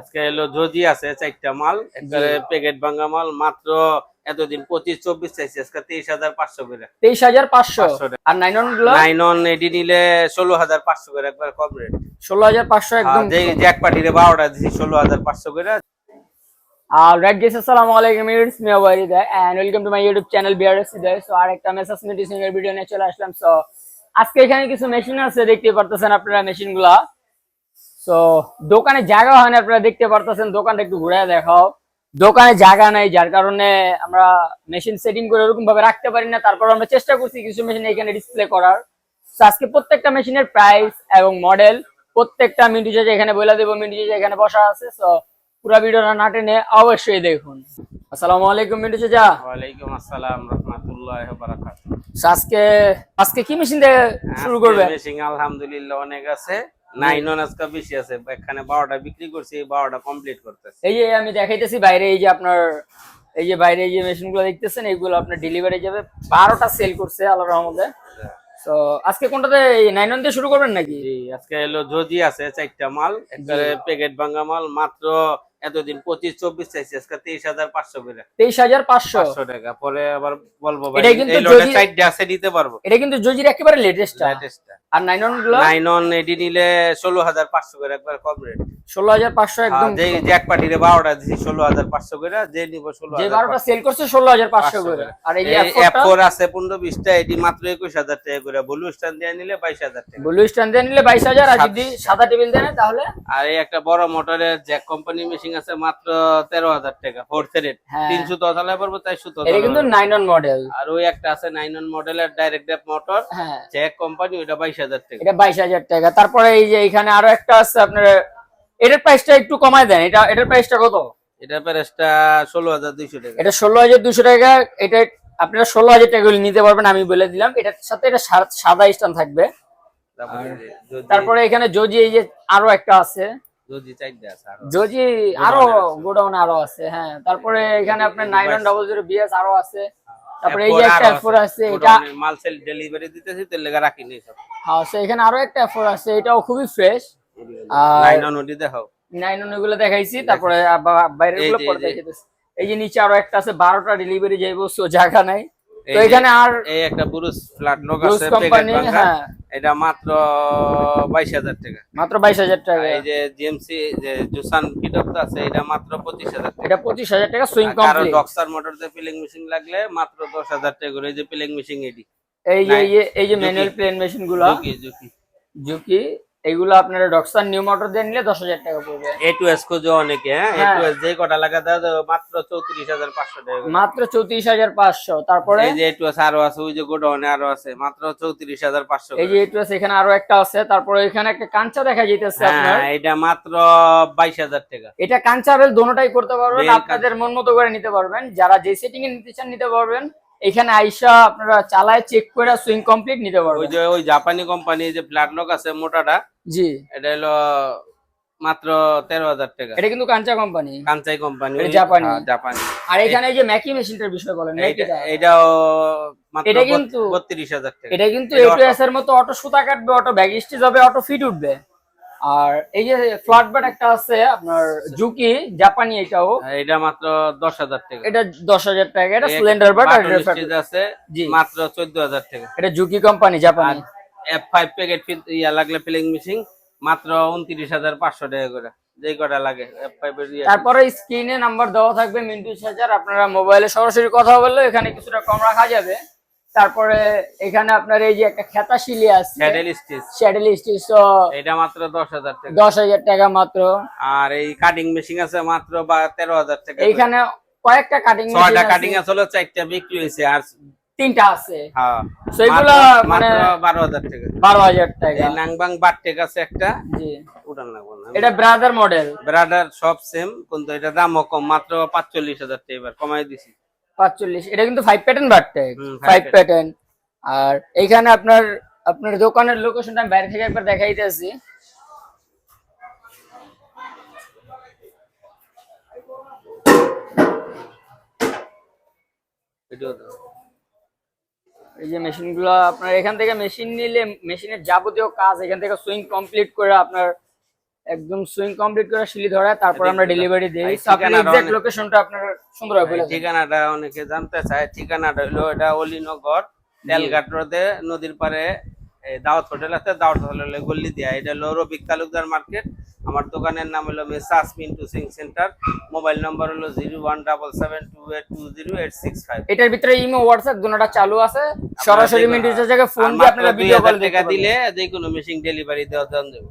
আজকে এলো জজি আছে চারটা মাল একবারে প্যাকেট ভাঙা মাল মাত্র এতদিন পঁচিশ চব্বিশ চাইছে আজকে তেইশ হাজার পাঁচশো করে। তেইশ হাজার পাঁচশো। আর নাইনগুলো? নাইন অন এডি নিলে ষোলো হাজার পাঁচশো করে একবার কম রেট ষোলো হাজার পাঁচশো একদম জ্যাক পার্টিরে বারোটা দিচ্ছি ষোলো হাজার পাঁচশো করে। আর রাইট গেস আসসালামু আলাইকুম it's me worry the and welcome to my YouTube channel BRS the so আর একটা মেসাস মেডিসিন এর ভিডিও নিয়ে চলে আসলাম। সো আজকে এখানে কিছু মেশিন আছে দেখতে পারতেছেন আপনারা মেশিনগুলা। সো দোকানে জায়গা হয় না আপনারা দেখতে পারতেছেন দোকানটা একটু ঘুরে দেখাও। দোকানে জায়গা নাই যার কারণে আমরা মেশিন সেটিং করে ওরকম ভাবে রাখতে পারি না। তারপর আমরা চেষ্টা করছি কিছু মেশিন এখানে ডিসপ্লে করার। আজকে প্রত্যেকটা মেশিনের প্রাইস এবং মডেল প্রত্যেকটা মিন্টু চাচা এখানে বলে দেবো মিন্টু চাচা এখানে বসা আছে। সো পুরো ভিডিওটা না টেনে অবশ্যই দেখুন। আসসালামু আলাইকুম মিন্টু চাচা। ওয়ালাইকুম আসসালাম রহমতুল্লাহ বারাকাত So, আজকে আজকে কি মেশিন দিয়ে শুরু করবে মেশিং আলহামদুলিল্লাহ অনেক আছে। বেশি আছে এখানে বারোটা বিক্রি করছি বারোটা কমপ্লিট করতেছে। এই যে আমি দেখাইতেছি বাইরে এই যে আপনার এই যে বাইরে এই যে দেখতেছেন এইগুলো আপনার ডেলিভারি যাবে। বারোটা সেল করছে আল্লাহ রহমতে। তো আজকে কোনটাতে নাইন দিয়ে শুরু করবেন নাকি? আজকে এলো আছে চারটা মাল একবারে প্যাকেট ভাঙা মাল মাত্র এতদিন পঁচিশ চব্বিশ চাইছি আজকে তেইশ হাজার পাঁচশো করে। তেইশ হাজার পাঁচশো। টাকা পরে আবার বলব এটা কিন্তু আছে দিতে পারব। এটা কিন্তু জজির একেবারে লেটেস্টটা latest-টা। আর নাইনগুলো? নাইন অন এডি নিলে ষোলো হাজার পাঁচশো করে একবার কম রেট ষোলো হাজার পাঁচশো একদম যে জ্যাক পার্টিরে বারোটা দিচ্ছি ষোলো হাজার পাঁচশো করে যে নিব ষোলো যে বারোটা সেল করছে ষোলো হাজার পাঁচশো করে। আর এই যে অ্যাপ ফোর আছে পনেরো বিশটা এটি মাত্র একুশ হাজার টাকা করে। ব্লু স্ট্যান্ড দিয়ে নিলে বাইশ হাজার টাকা। ব্লু স্ট্যান্ড দিয়ে নিলে বাইশ হাজার আর যদি সাদা টেবিল দেন তাহলে? আর এই একটা বড় মোটরের জ্যাক কোম্পানি মেশিন আছে মাত্র তেরো হাজার টাকা ফোর থ্রেড হ্যাঁ। তিনশো তথালে পারব চারশো এটা কিন্তু নাইন অন মডেল আর ওই একটা আছে নাইন অন মডেলের ডাইরেক্ট মোটর হ্যাঁ। জ্যাক কোম্পানি ওইটা বাইশ হাজার টাকা। এটা বাইশ হাজার টাকা। তারপরে এই যে এখানে আরও একটা আছে আপনার এটার প্রাইসটা একটু কমায় দেন। এটা এটার প্রাইসটা কত? এটা প্যারেসটা ষোলো হাজার দুইশো টাকা। এটা ষোলো হাজার দুশো টাকা। এটা আপনারা ষোলো হাজার টাকা নিতে পারবেন আমি বলে দিলাম। এটার সাথে এটা সাদা স্টান থাকবে। তারপরে এখানে জজি এই যে আরও একটা আছে। যদি আরও। জজি। গোডাউন আরও আছে। হ্যাঁ। তারপরে এখানে আপনার nine one double zero BS আরও আছে। তারপরে এই যে একটা ফোর আছে এটা মাল সেল ডেলিভারি দিতেছি তেল লেগে রাখি নেই সব। হ্যাঁ সো এখানে আরও একটা ফোর আছে এটাও খুবই ফ্রেশ আর- নাইন ওটি দেখাও। নাইন ওয়ান এগুলো দেখাইছি তারপরে গুলো পরে এই যে। দেখাইতেছি। এই যে নিচে আরও একটা আছে বারোটা ডেলিভারি যাইবো সো জায়গা নাই তো এখানে আর এই একটা ব্রুস ফ্ল্যাট লোক আছে কোম্পানি হ্যাঁ। এটা মাত্র বাইশ হাজার টাকা। মাত্র বাইশ হাজার টাকা। এই যে জিএমসি যে জুসান কিটক আছে এটা মাত্র পঁচিশ হাজার টাকা। এটা পঁচিশ হাজার টাকা সুইং আর কমপ্লিট ডক্সার মোটর দিয়ে পিলিং মেশিন লাগলে মাত্র দশ হাজার টাকা করে এই যে পিলিং মেশিন এটি। এই যে এই যে- যে। ম্যানুয়াল প্লেন মেশিনগুলো। ঝুঁকি ঝুঁকি ঝুঁকি এগুলো আপনারা ডক্সার নিউ মোটর দিয়ে নিলে দশ হাজার টাকা পড়বে। এ টু এস খোঁজো অনেকে হ্যাঁ? এ। টু এস যে কটা লাগা মাত্র চৌত্রিশ হাজার পাঁচশো টাকা মাত্র চৌত্রিশ হাজার পাঁচশো। তারপরে? এই যে এ টু এস আরও আছে ওই যে গোডাউনে আরও আছে মাত্র চৌত্রিশ হাজার পাঁচশো এই যে এটু আছে এখানে আরও একটা আছে তারপরে এখানে একটা কাঞ্চা দেখা যাইতেছে আপনার। হ্যাঁ এটা মাত্র বাইশ হাজার টাকা। এটা কাঞ্চা বেল দোনোটাই করতে পারবেন আপনাদের মন মতো করে নিতে পারবেন। যারা যে সেটিং এ নিতে চান নিতে পারবেন। এখানে আইসা আপনারা চালায় চেক করে সুইং কমপ্লিট নিতে পারবেন। ওই যে ওই জাপানি কোম্পানি যে ফ্ল্যাট লক আছে মোটাটা জি। এটা হলো মাত্র তেরো হাজার টাকা। এটা কিন্তু কাঞ্চা কোম্পানি কাঞ্চাই কোম্পানি জাপানি। জাপানি আর এখানে এই যে ম্যাকি মেশিনটার বিষয় বলেন এটাও এটা কিন্তু- বত্রিশ হাজার টাকা। এটা কিন্তু এস এর মতো অটো সুতা কাটবে অটো ব্যাগ স্টিচ হবে অটো ফিট উঠবে। আর এই যে ফ্ল্যাট ব্যাট একটা আছে আপনার জুকি জাপানি এটাও। এটা মাত্র দশ হাজার টাকা। এটা দশ হাজার টাকা এটা সিলিন্ডার ব্যাট আর আছে। মাত্র চোদ্দ হাজার টাকা। এটা জুকি কোম্পানি জাপানি এফ ফাইভ প্যাকেট ইয়া লাগলে ফিলিং মেশিন মাত্র উনত্রিশ হাজার পাঁচশো টাকা করে। কটা লাগে তারপরে স্ক্রিনে নাম্বার দেওয়া থাকবে মিন্টু সাজার। আপনারা মোবাইলে সরাসরি কথা বললে এখানে কিছুটা কম রাখা যাবে। তারপরে এখানে আপনার এই যে একটা খেতা শিলি আছে। স্যাডেল স্টিচ শ্যাডেল স্টিচ এটা মাত্র দশ হাজার টাকা। মাত্র। আর এই কাটিং মেশিন আছে মাত্র বা তেরো হাজার টাকা করে। এইখানে কয়েকটা কাটিং ছয়টা কাটিং আছে হলো চারটা বিক্রি হয়েছে। আর তিনটা আছে। হ্যাঁ। মানে টাকা। টাকা। এই নাংবাং বাটটেক একটা। জি। উঠান লাগবো না এটা ব্রাদার মডেল ব্রাডার সব সেম কিন্তু এটা কম মাত্র টাকা এবার দিছি। পাঁচচল্লিশ এটা কিন্তু ফাইভ প্যাটার্ন প্যাটার্ন আর এইখানে আপনার আপনার দোকানের লোকেশনটা আমি বাইরে থেকে একবার দেখাইতেছি। দাও। এই যে মেশিনগুলো আপনার এখান থেকে মেশিন নিলে মেশিনের যাবতীয় কাজ এখান থেকে সুইং কমপ্লিট করে আপনার একদম সুইং কমপ্লিট করে শিলি ধরে তারপর আমরা ডেলিভারি। দেই ঠিকানাটা এক্সাক্ট লোকেশনটা আপনার সুন্দরভাবে বলে ঠিকানাটা অনেকে জানতে চায়। ঠিকানাটা হলো এটা অলিনগর তেলঘাট রোডে নদীর পারে দাওয়াত হোটেল আছে দাওয়াত হোটেলে গল্লি দেয়া। এটা হলো রবিক তালুকদার মার্কেট। আমার দোকানের নাম হলো messrs Mintu Singh centre. Mobile number হলো zero one double seven two eight two zero eight six five. এটার ভিতরে ইমো হোয়াটসঅ্যাপ দুটোটা চালু আছে। সরাসরি মিন্টু চাচাকে ফোন দিয়ে আপনারা ভিডিও কল দেখতে দিলে যে কোনো মেশিন ডেলিভারি দেওয়া দেন দেবো।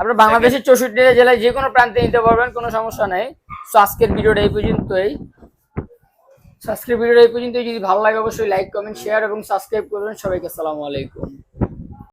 আপনারা বাংলাদেশের চৌষট্টি জেলায় যে কোনো প্রান্তে নিতে পারবেন কোনো সমস্যা নেই। তো আজকের ভিডিওটা এই পর্যন্তই। আজকের ভিডিওটা এই পর্যন্তই। যদি ভালো লাগে অবশ্যই লাইক কমেন্ট শেয়ার এবং সাবস্ক্রাইব করবেন। সবাইকে আসসালামু আলাইকুম।